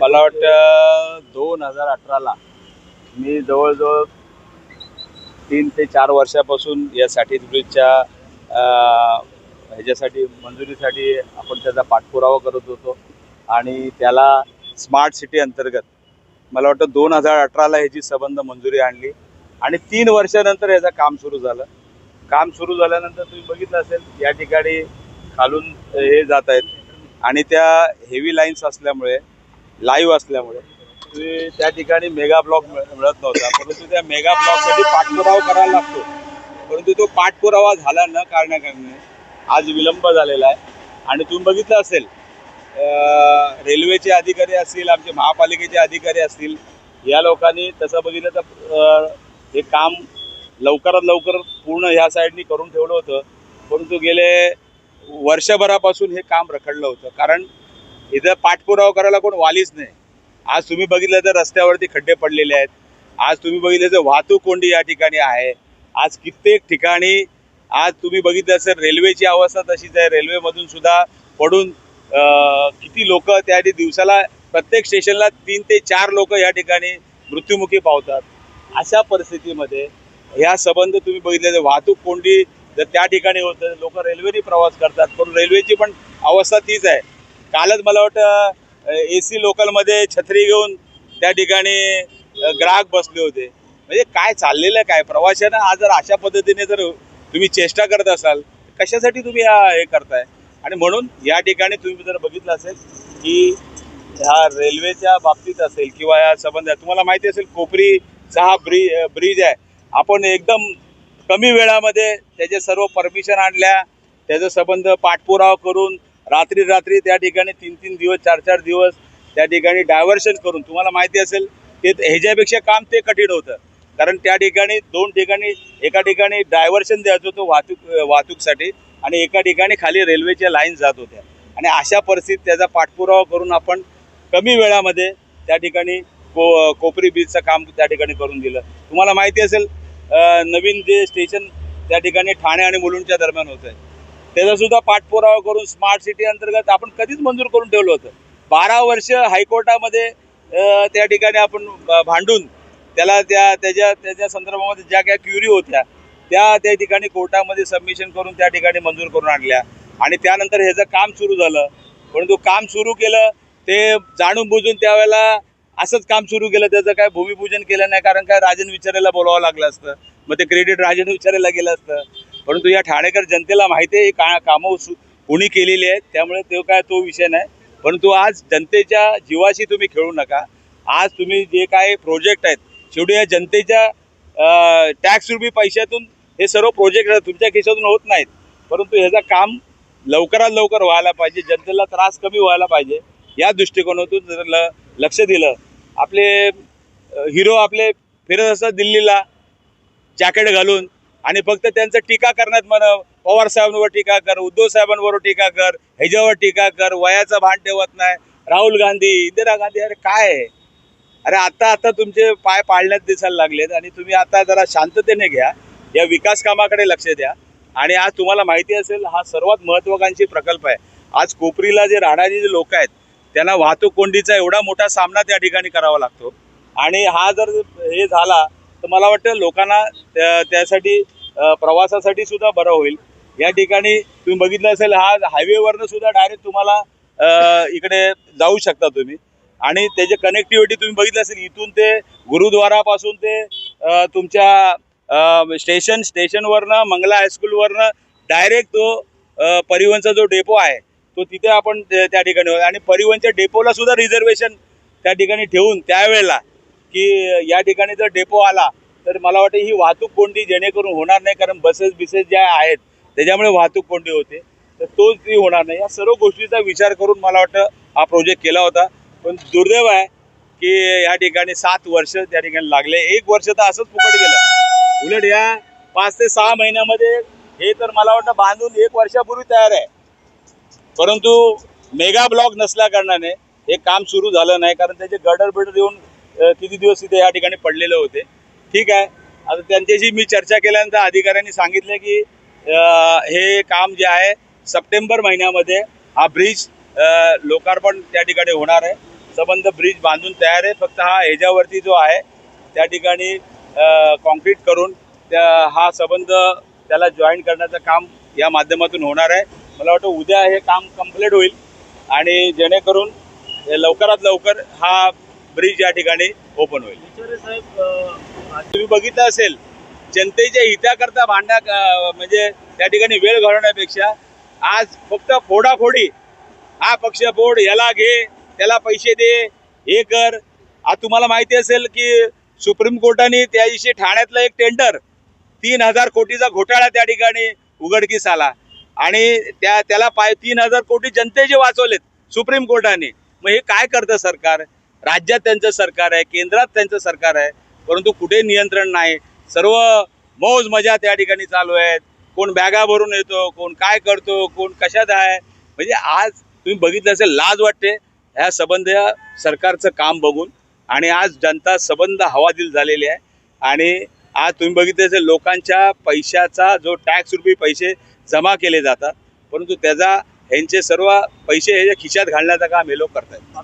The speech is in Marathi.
मला वाटतं दोन हजार अठराला मी जवळजवळ तीन ते चार वर्षापासून या साठी ब्रिजच्या ह्याच्यासाठी मंजुरीसाठी आपण त्याचा पाठपुरावा करत होतो. आणि त्याला स्मार्ट सिटी अंतर्गत मला वाटतं दोन हजार अठराला ह्याची संबंध मंजुरी आणली. आणि तीन वर्षानंतर ह्याचं काम सुरू झालं. काम सुरू झाल्यानंतर तुम्ही बघितलं असेल या ठिकाणी खालून हे जात आहेत. आणि त्या हेवी लाईन्स असल्यामुळे लाईव्ह असल्यामुळे. तुम्ही त्या ठिकाणी मेगा ब्लॉक मिळ- मिळत नव्हता. परंतु त्या मेगा ब्लॉकसाठी पाठपुरावा करायला लागतो. परंतु तो पाठपुरावा झाला न कारणाकारणे आज विलंब झालेला आहे. आणि तुम्ही बघितलं असेल रेल्वेचे अधिकारी असतील आमचे महापालिकेचे अधिकारी असतील या लोकांनी तसं बघितलं तर हे काम लवकरात लवकर पूर्ण ह्या साईडनी करून ठेवलं होतं. परंतु गेले वर्षभरापासून हे काम रखडलं होतं. कारण इथं पाठपुरावा करायला कोण वालीच नाही. आज तुम्ही बघितलं तर रस्त्यावरती खड्डे पडलेले आहेत. आज तुम्ही बघितलं तर वाहतूक कोंडी या ठिकाणी आहे. आज कित्येक ठिकाणी आज तुम्ही बघितलं असेल रेल्वेची अवस्था तशीच आहे. रेल्वेमधून सुद्धा पडून किती लोक त्या दिवसाला प्रत्येक स्टेशनला तीन ते चार लोक या ठिकाणी मृत्युमुखी पावतात. अशा परिस्थितीमध्ये ह्या संबंध तुम्ही बघितले तर वाहतूक कोंडी जर त्या ठिकाणी होतं लोक रेल्वेने प्रवास करतात. पण रेल्वेची पण अवस्था तीच आहे. कालच मला वाटतं ए सी लोकलमध्ये छत्री घेऊन त्या ठिकाणी ग्राहक बसले होते. म्हणजे काय चाललेलं काय? प्रवाशांना आज जर अशा पद्धतीने जर तुम्ही चेष्टा करत असाल कशासाठी तुम्ही हा हे करताय? आणि म्हणून या ठिकाणी तुम्ही जर बघितलं असेल की ह्या रेल्वेच्या बाबतीत असेल किंवा या संबंध तुम्हाला माहिती असेल कोपरीचा हा ब्रि ब्रिज आहे. आपण एकदम कमी वेळामध्ये त्याचे सर्व परमिशन आणल्या त्याचा संबंध पाठपुरावा करून रात्री रात्री त्या ठिकाणी तीन तीन दिवस चार चार दिवस त्या ठिकाणी डायव्हर्शन करून तुम्हाला माहिती असेल ते ह्याच्यापेक्षा काम ते कठीण होतं. कारण त्या ठिकाणी दोन ठिकाणी एका ठिकाणी डायव्हर्शन द्यायचं होतं वाहतूक वाहतूकसाठी आणि एका ठिकाणी खाली रेल्वेच्या लाईन जात होत्या. आणि अशा परिस्थितीत त्याचा पाठपुरावा करून आपण कमी वेळामध्ये त्या ठिकाणी को कोपरी बीचचं काम त्या ठिकाणी करून दिलं. तुम्हाला माहिती असेल नवीन जे स्टेशन त्या ठिकाणी ठाणे आणि मुलुंडच्या दरम्यान होतं आहे त्याचा सुद्धा पाठपुरावा करून स्मार्ट सिटी अंतर्गत आपण कधीच मंजूर करून ठेवलं होतं. बारा वर्ष हायकोर्टामध्ये त्या ठिकाणी आपण भांडून त्याला त्या त्याच्या त्याच्या संदर्भामध्ये ज्या काही क्युरी होत्या त्या त्या ठिकाणी कोर्टामध्ये सबमिशन करून त्या ठिकाणी मंजूर करून आणल्या. आणि त्यानंतर ह्याचं काम सुरू झालं. परंतु काम सुरू केलं ते जाणून बुजून त्यावेळेला असंच काम सुरू केलं. त्याचं काय भूमिपूजन केलं नाही कारण काय राजन विचारायला बोलावं लागलं असतं. मग ते क्रेडिट राजन विचारायला गेलं असतं. परंतु या ठाणेकर जनतेला माहिती आहे का कामं सु- कोणी केलेली आहेत त्यामुळे तो काय तो विषय नाही. परंतु आज जनतेच्या जीवाशी तुम्ही खेळू नका. आज तुम्ही जे काय प्रोजेक्ट आहेत शेवटी या जनतेच्या टॅक्स रुपी पैशातून हे सर्व प्रोजेक्ट तुमच्या खिशातून होत नाहीत. परंतु ह्याचं काम लवकरात लवकर व्हायला पाहिजे जनतेला त्रास कमी व्हायला पाहिजे. या दृष्टिकोनातून जर ल लक्ष दिलं आपले हिरो आपले फिरत असतात दिल्लीला जॅकेट घालून आणि फक्त त्यांचं टीका करण्यात म्हणा पवार साहेबांवर टीका कर उद्धव साहेबांवर टीका कर ह्याच्यावर टीका कर वयाचं भान ठेवत नाही. राहुल गांधी इंदिरा गांधी अरे काय? आहे अरे आता आता तुमचे पाय पाळण्यात दिसायला लागलेत आणि तुम्ही आता जरा शांततेने घ्या. या विकास कामाकडे लक्ष द्या. आणि आज तुम्हाला माहिती असेल हा सर्वात महत्वाकांक्षी प्रकल्प आहे. आज कोपरीला जे राहणारे जे लोक आहेत त्यांना वाहतूक कोंडीचा एवढा मोठा सामना त्या ठिकाणी करावा लागतो. आणि हा जर हे झाला तर मला वाटतं लोकांना त्या- त्यासाठी प्रवासासाठी सुद्धा बरं होईल. या ठिकाणी तुम्ही बघितलं असेल हा हायवेवरनं सुद्धा डायरेक्ट तुम्हाला इकडे जाऊ शकता तुम्ही. आणि त्याची कनेक्टिव्हिटी तुम्ही बघितलं असेल इथून ते गुरुद्वारापासून ते तुमच्या स्टेशन स्टेशनवरनं मंगला हायस्कूलवरनं डायरेक्ट तो परिवहनचा जो डेपो आहे तो तिथे आपण त्या ठिकाणी आणि परिवहनच्या डेपोला सुद्धा रिझर्वेशन त्या ठिकाणी ठेवून त्यावेळेला की या ठिकाणी जर डेपो आला तर मला वाटतं ही वाहतूक कोंडी जेणेकरून होणार नाही कारण बसेस बिसेस ज्या आहेत त्याच्यामुळे वाहतूक कोंडी होते. तर तोच ती होणार नाही. या सर्व गोष्टीचा विचार करून मला वाटतं हा प्रोजेक्ट केला होता. पण दुर्दैव आहे की या ठिकाणी सात वर्ष त्या ठिकाणी लागले. एक वर्ष तर असंच फुकट गेलं. उलट या पाच ते सहा महिन्यामध्ये हे तर मला वाटतं बांधून एक वर्षापूर्वी तयार आहे. परंतु मेगा ब्लॉक नसल्या कारणाने हे काम सुरू झालं नाही कारण त्याचे गडर बिडर येऊन किती दिवस तिथे या ठिकाणी पडलेले होते. ठीक आहे. आता त्यांच्याशी मी चर्चा केल्यानंतर अधिकाऱ्यांनी सांगितलं की हे काम जे आहे सप्टेंबर महिन्यामध्ये हा ब्रिज लोकार्पण त्या ठिकाणी होणार आहे. संबंध ब्रिज बांधून तयार आहे. फक्त हा ह्याच्यावरती जो आहे त्या ठिकाणी कॉन्क्रीट करून त्या हा संबंध त्याला जॉईन करण्याचं काम या माध्यमातून होणार आहे. मला वाटतं उद्या हे काम कंप्लीट होईल आणि जेणेकरून लवकरात लवकर हा ब्रिज या ठिकाणी ओपन होईल. तुम्ही बघितलं असेल जनतेच्या हिताकरता भांडणा अं, म्हणजे त्या ठिकाणी वेळ घालवण्यापेक्षा आज फक्त फोडाफोडी हा पक्ष फोड याला घे त्याला पैसे दे हे कर. आज तुम्हाला माहिती असेल की सुप्रीम कोर्टाने त्या दिवशी ठाण्यातलं एक टेंडर तीन हजार कोटीचा घोटाळा त्या ठिकाणी उघडकीस आला. आणि त्या त्याला पाय तीन हजार कोटी जनतेचे वाचवलेत सुप्रीम कोर्टाने. मग हे काय करतं सरकार? राज्यात त्यांचं सरकार आहे केंद्रात त्यांचं सरकार आहे परंतु कुठे नियंत्रण नाही. सर्व मौज मजा त्या ठिकाणी चालू आहेत. कोण बॅगा भरून येतो कोण काय करतो कोण कशात आहे. म्हणजे आज तुम्ही बघितलं असेल लाज वाटते. ह्या संबंध सरकारचं काम बघून. आणि आज जनता संबंध हवादिल झालेली आहे. आणि आज तुम्ही बघितलं असेल लोकांच्या पैशाचा जो टॅक्स रुपी पैसे जमा केले जातात. परंतु त्याचा ह्यांचे सर्व पैसे ह्याच्या खिशात घालण्याचं काम हे लोक करत आहेत